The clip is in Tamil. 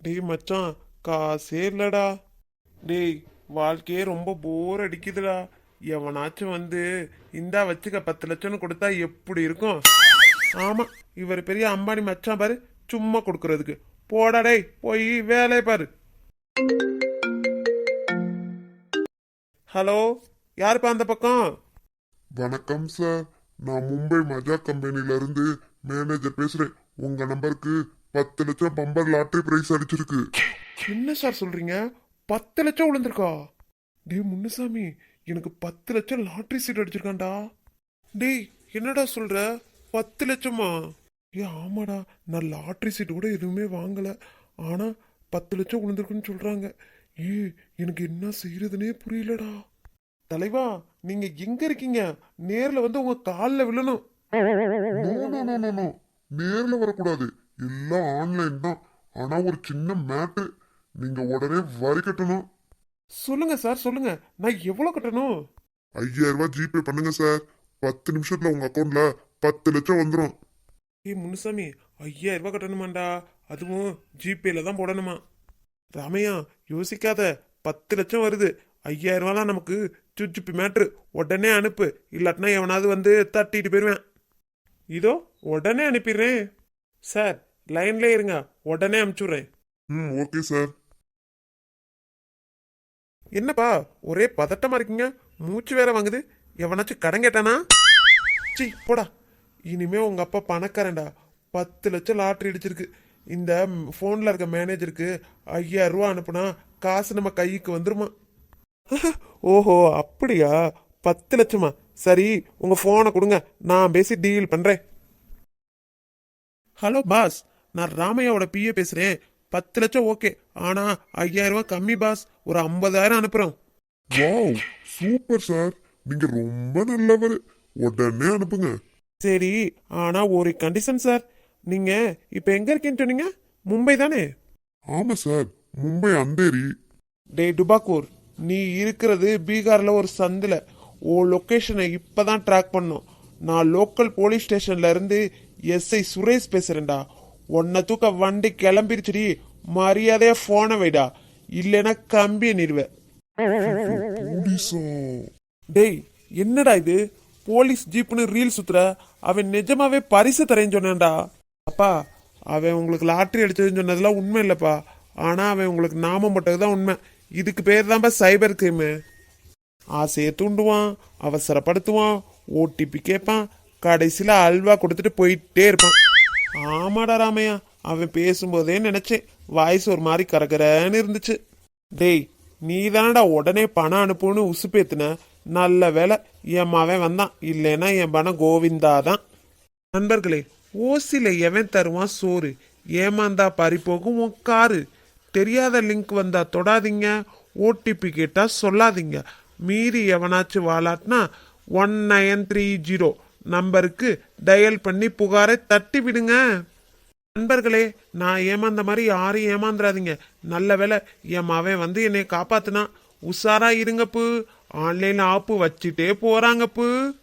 டேய் மச்சான் காசே இல்லடா டேய் வாழ்க்கையே ரொம்ப போர் அடிக்குதுடா. எவனாச்சும் வந்து இந்தா வச்சுக்க பத்து லட்சம்னு கொடுத்தா எப்படி இருக்கும்? ஆமா இவர் பெரிய அம்பானி மச்சான் பாரு சும்மா கொடுக்கறதுக்கு. போடா டேய் போய் வேலையை பாரு. ஹலோ யாருப்பா அந்த பக்கம்? வணக்கம் சார் நான் மும்பை மஜா கம்பெனில இருந்து மேனேஜர் பேசுறேன். உங்க நம்பருக்கு பத்து லட்சம் பம்பர் லாட்டரி பிரைஸ் அடிச்சிருக்கு. என்ன சார் சொல்றீங்க? பத்து லட்சம் விழுந்திருக்கா? டேய் முன்னுசாமி எனக்கு பத்து லட்சம் லாட்டரி சீட் அடிச்சிருக்கான்டா. டேய் என்னடா சொல்ற? பத்து லட்சமா? ஏ ஆமாடா நான் லாட்டரி சீட் கூட எதுவுமே வாங்கல. ஆனா பத்து லட்சம் விழுந்திருக்குன்னு சொல்றாங்க. ஏ எனக்கு என்ன செய்யறதுனே புரியலடா. தலைவா நீங்க எங்க இருக்கீங்க? நேர்ல வந்து உங்க கால்ல விழணும். நேர்ல வரக்கூடாது. எல்லாம் ஆன்லைன் தான். ஆனா ஒரு சின்ன மேட்டு நீங்க உடனே வரி கட்டணும். சொல்லுங்க சார் சொல்லுங்க. நான் எவ்வளவு கட்டணும்? ஐயாயிரம் ரூபாய் ஜிபே பண்ணுங்க சார் பத்து நிமிஷத்துல உங்க அக்கௌண்ட்ல பத்து லட்சம் வந்துடும் ஏய் முனுசாமி ஐயாயிரம் ரூபாய் கட்டணுமாண்டா? அதுவும் ஜிபேல தான் போடணுமா? ராமையா யோசிக்காத. பத்து லட்சம் வருது. ஐயாயிரம் ரூபாலாம் நமக்கு சுச்சுப்பி மேட்ரு உடனே அனுப்பு. இல்லாட்டினா எவனாவது வந்து தட்டிட்டு போயிடுவேன் இதோ உடனே அனுப்பிடுறேன். சார் லைன்ல இருங்க. உடனே அனுப்பிச்சுடுறேன் ம் ஓகே சார் என்னப்பா ஒரே பதட்டமா இருக்கீங்க? மூச்சு வேற வாங்குது. எவனாச்சும் கடன் கேட்டானா? சி போடா. இனிமே உங்க அப்பா பணக்காரன்டா. பத்து லட்சம் லாட்டரி அடிச்சிருக்கு. இந்த ஃபோனில் இருக்க மேனேஜருக்கு ஐயாயிரம் ரூபா அனுப்புனா காசு நம்ம கைக்கு வந்துருமா? ஓஹோ அப்படியா? பத்து லட்சமா? சரி உங்க ஃபோனை கொடுங்க. நான் பேசி டீல் பண்றேன். ஹலோ பாஸ் நான் ராமையாவோட பிஏ பேசுறேன். பத்து லட்சம் ஓகே. ஆனா ஐயாயிரம் ரூபாய் கம்மி பாஸ். ஒரு ஐம்பதாயிரம் அனுப்புறோம். Wow super sir. நீங்க ரொம்ப நல்லவர். உடனே அனுப்புங்க. சரி ஆனா ஒரு கண்டிஷன் சார். நீங்க இப்ப எங்க இருக்கீன்னு சொன்னீங்க? மும்பை தானே? ஆமா சார். மும்பை அந்தேரி. டே டுபாக்கூர் நீ இருக்கிறது பீகார்ல ஒரு சந்தில. ஓ லொக்கேஷனை இப்பதான் ட்ராக் பண்ணோம். நான் லோக்கல் போலீஸ் ஸ்டேஷன்ல இருந்து எஸ்ஐ சுரேஷ் பேசுறேன்டா. உன்னை தூக்க வண்டி கிளம்பிருச்சுடி மரியாதையா போனை வைடா. இல்லைன்னா கம்பிய நிறுவேன் டேய் என்னடா இது? போலீஸ் ஜீப்னு ரீல் சுத்துற? அவன் நிஜமாவே பரிசு தரேன்னு சொன்னான்டா. அப்பா அவன் உங்களுக்கு லாட்ரி அடிச்சதுன்னு சொன்னதெல்லாம் உண்மை இல்லப்பா. ஆனா அவன் உங்களுக்கு நாமம் போட்டதுதான் உண்மை. இதுக்கு பேர் தான்ப்பா சைபர் கிரைமு. ஆசையை தூண்டுவான் அவசரப்படுத்துவான் ஓடிபி கேட்பான் கடைசியில் அல்வா கொடுத்துட்டு போயிட்டே இருப்பான். ஆமாடா ராமையா அவன் பேசும்போதே நினைச்சேன். வாய்ஸ் ஒரு மாதிரி கரகரன்னு இருந்துச்சு. டேய் நீ தானடா உடனே பணம் அனுப்புன்னு உசுப்பேத்துன நல்ல வேலை என் மவன் வந்தான். இல்லைன்னா என் பணம் கோவிந்தா தான் நண்பர்களே ஓசில எவன் தருவான் சோறு? ஏமாந்தா பறி போகும் உன் காரு. தெரியாத லிங்க் வந்தா தொடாதீங்க. ஓடிபி கேட்டா சொல்லாதீங்க. மீறி எவனாச்சும் வாழாட்டினா ஒன் நயன் த்ரீ ஜீரோ. நம்பருக்கு டயல் பண்ணி புகாரை தட்டி விடுங்க. நண்பர்களே நான் ஏமாந்த மாதிரி யாரையும் ஏமாந்துடாதீங்க நல்ல வேலை என் மவன் வந்து என்னை காப்பாத்துனா. உஷாரா இருங்கப்பு. ஆன்லைன் ஆப்பு வச்சுட்டே போறாங்கப்பு.